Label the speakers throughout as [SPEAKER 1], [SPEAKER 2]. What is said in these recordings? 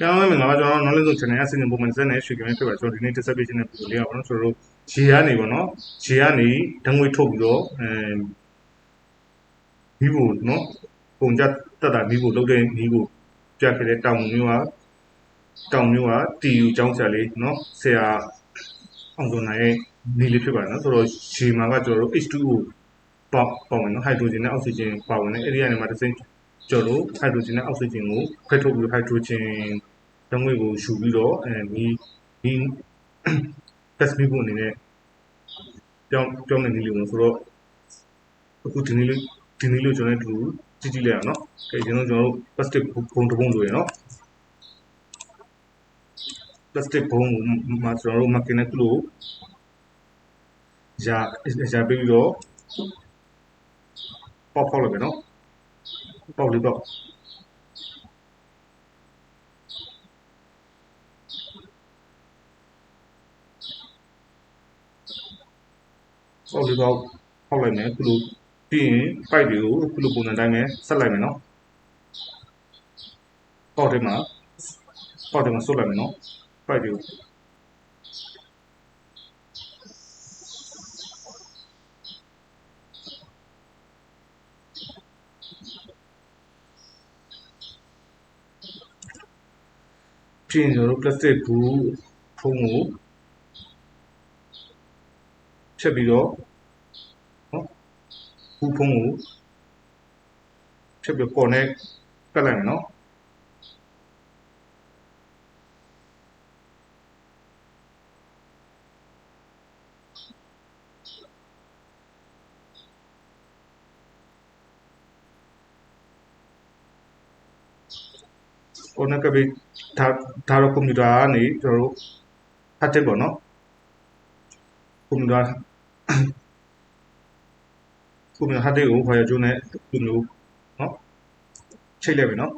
[SPEAKER 1] ပြန်လာမင်္ဂလာပါကျွန်တော် knowledge zone channel အစီအစဉ်ပုံမှန်စက်နဲ့ရွှေကင်းဖြစ်ပါကျွန်တော်ဒီနေ့တက်ဆက်ပေးခြင်းတဲ့ပုံလေးပါတော့ကျွန်တော်တို့ရေကနေပေါ့နော်ရေကနေဓာတ်ငွေထုတ်ပြီးတော့အဲမိဖို့နော်ပုံကြတက်တာမိဖို့လုပ်တဲ့မိဖို့ပြခဲ့တဲ့တောင်မျိုးကတောင်မျိုးကတီယူចောင်းဆရာလေးနော်ဆရာအောင်သွန်နိုင်ရဲ့နေလေးဖြစ်ပါတယ်နော်ဆိုတော့ရေမှာကကျွန်တော်တို့ H2O ပေါ့ပေါ့မယ်နော်ဟိုက်ဒရိုဂျင်နဲ့အောက်ဆီဂျင်ပါဝင်တယ်အဲ့ဒီကနေမှတစ်စိမ့်ကျော်လို့ဟိုက်ဒရိုဂျင်နဲ့အောက်ဆီဂျင်ကိုဖက်ထုတ်ပြီးဟိုက်ဒရိုဂျင် ဓာတ်ငွေ့ကိုယူပြီးတော့အဲဒီဒီ test မိဖို့အနေနဲ့ကြောင်းကြောင်းနေနေလို့ဆိုတော့အခုဒီနေ့လေးဒီနေ့လို့ကျွန်တော်တို့ကြည့်ကြည့်လိုက်အောင်နော်။အဲကျွန်တော်ကျွန်တော်တို့ plastic ဘုံတစ်ဘုံဆိုရယ်နော်။ plastic ဘုံမှာကျွန်တော်တို့ mechanical လို့ရာရာပြီးတော့ပေါက်ဖောက်လိုက်မယ်နော်။ပေါက်လေးပေါက် ပေါက်လေးပေါက်ဖောက်လိုက်မယ်ခုလိုပြီးရင် pipe တွေကိုခုလိုပုံစံတိုင်းပဲဆက်လိုက်မယ်နော်ပေါက်ထဲမှာပေါက်ထဲမှာဆုပ်လိုက်မယ်နော် pipe တွေကိုပြီးရင်ကျွန်တော်တို့ plastic ဘူးဖုံးကို ဖြတ်ပြီးတော့နော်ဘူးဖုံးကိုဖြတ်ပြီး connect ကတ်လိုက်မယ်နော်ကိုနက်ကပြီးဒါဒါတော့ကွန်ပျူတာကနေကျွန်တော်တို့ hard disk ပေါ့နော်ကွန်ပျူတာ ကွန်ပျူတာ hard disk ကို wire ကြိုးနဲ့ဒီလိုနော်ချိတ်လိုက်ပြီနော်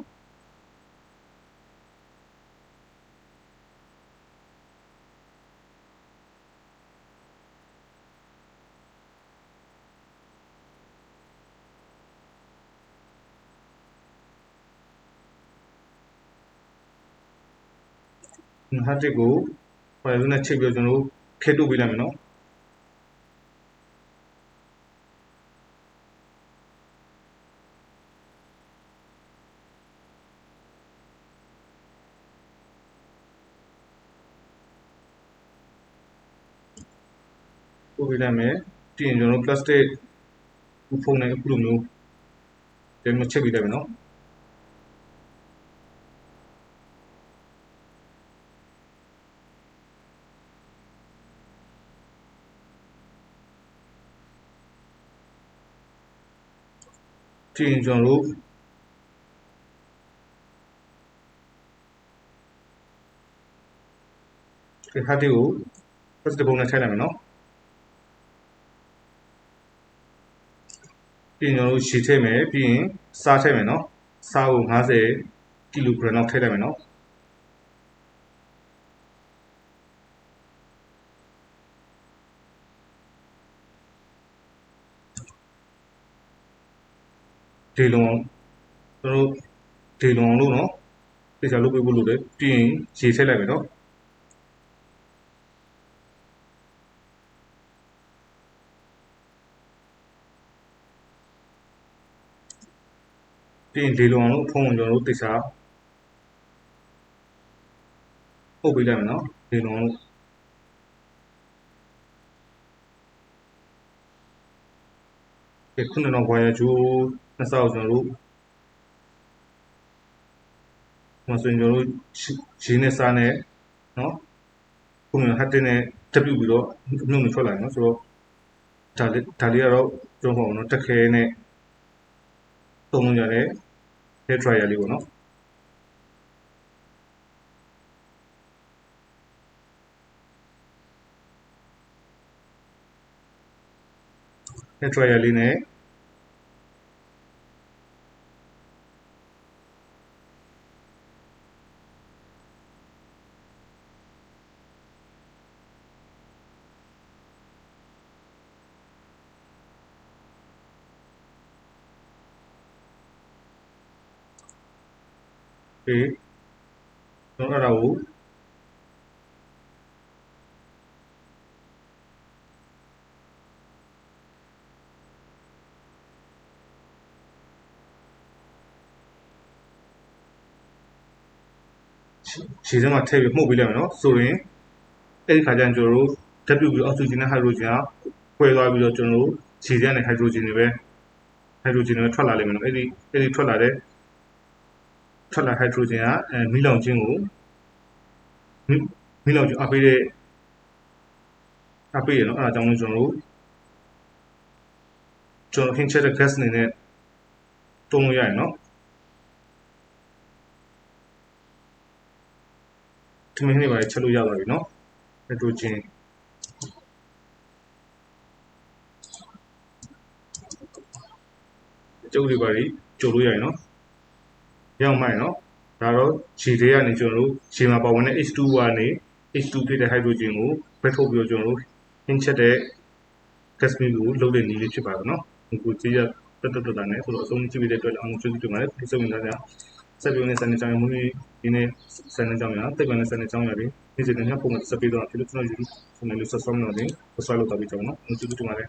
[SPEAKER 1] ဟာတစ်ကို wire နဲ့ချိတ်ပြီးတော့ကျွန်တော်တို့ခဲတုပ်ပေးလိုက်မယ်နော် ပို့ပေးလိုက်မယ်ပြီးရင်ကျွန်တော်တို့ plastic ဥဖုံးနဲ့အခုလိုမျိုးဒီမှာချက်ပေးလိုက်မယ်နော်ပြီးရင်ကျွန်တော်တို့ဒီဟာတီကို plastic ပုံနဲ့ထည့်လိုက်မယ်နော် ပြီးရင်ကျွန်တော်တို့ရှည်ထည့်မယ်ပြီးရင်စားထည့်မယ်နော်စားကို50ကီလိုဂရမ်လောက်ထည့်လိုက်မယ်နော်ဒေလုံအောင်ကျွန်တော်တို့ဒေလုံအောင်လို့နော်သိချာလုပ်ပေးဖို့လိုတယ်ပြီးရင်ရေထည့်လိုက်မယ်နော် ပြီးရင်ဒေလုံအောင်လို့ဖုံးကိုကျွန်တော်တို့သိချာပုတ်ပေးလိုက်မယ်နော်ဒေလုံအောင်လို့ဒီခုနကတော့ wire ဂျိုးနှစ်ဆောက်ကျွန်တော်တို့မဆိုရင်ကျွန်တော်တို့ရေနဲ့စားနဲ့နော်ခုနကဟတ်တင်နဲ့တက်ပြုတ်ပြီးတော့အမြုပ်နဲ့ထွက်လာတယ်နော်ဆိုတော့ဒါလေးဒါလေးကတော့ကျွန်တော်ဟောနော်တက်ခဲနဲ့ သုံးလို့ရတဲ့ hair dryer လေးပေါ့နော် hair dryer လေးနဲ့ ဒီကျွန်တော်အဲ့ဒါကိုခြေထဲမှာထည့်ပြီးမှုတ်ပေးလိုက်မယ်နော်ဆိုရင်အဲ့ဒီခါကျရင်ကျွန်တော်တို့ဓာတ်ပြုတ်ပြီးအောက်ဆီဂျင်နဲ့ဟိုက်ဒရိုဂျင်ကခွဲသွားပြီးတော့ကျွန်တော်တို့ခြေထဲကနေဟိုက်ဒရိုဂျင်တွေပဲဟိုက်ဒရိုဂျင်တွေထွက်လာလိမ့်မယ်နော်အဲ့ဒီအဲ့ဒီထွက်လာတဲ့ ထွက်လာဟိုက်ဒရိုဂျင်ကအဲမီးလောင်ခြင်းကိုမီးမီးလောင်ခြင်းအပေးတဲ့အပေးရနော်အဲ့ဒါကြောင့်လို့ကျွန်တော်တို့ကျွန်တော်ဟင်းချက်တဲ့ gas အနေနဲ့တုံးလို့ရရင်နော်ထမင်းလေးပါချက်လို့ရပါပြီနော်ဟိုက်ဒရိုဂျင်ကျုပ်တွေပါပြီးကြိုလို့ရရင်နော် ရောက်မှရင်နော်ဒါတော့ခြေသေးကနေကျွန်တော်တို့ခြေမှာပါဝင်တဲ့ H2 ကနေ H2 ဖြစ်တဲ့ hydrogen ကိုဘက်ထုတ်ပြီးတော့ကျွန်တော်တို့ဟင်းချက်တဲ့ gas mix ကိုလုပ်တဲ့နည်းလေးဖြစ်ပါတယ်နော်ဒီကိုကြည့်ရတက်တက်တက်တက်နဲ့ဆိုတော့အဆုံးကြည့်ပြီးတဲ့အတွက်အောင်ကျေးဇူးတင်ပါတယ်ဒီစုံနေတာကြောင့်ဆက်ပြီးနေစနေကြောင်မူကြီးဒီနေ့စနေကြောင်ရတက်ကနေစနေကြောင်ရတယ်ဒီစနေညပုံမှန်စပ်ပြီးတော့ဖြစ်လို့ကျွန်တော်ယူစနေလို့ဆက်ဆောင်နေတယ်ဆက်ဆွဲလို့တော့ပြီးကြောင်နော်ကျေးဇူးတင်ပါတယ်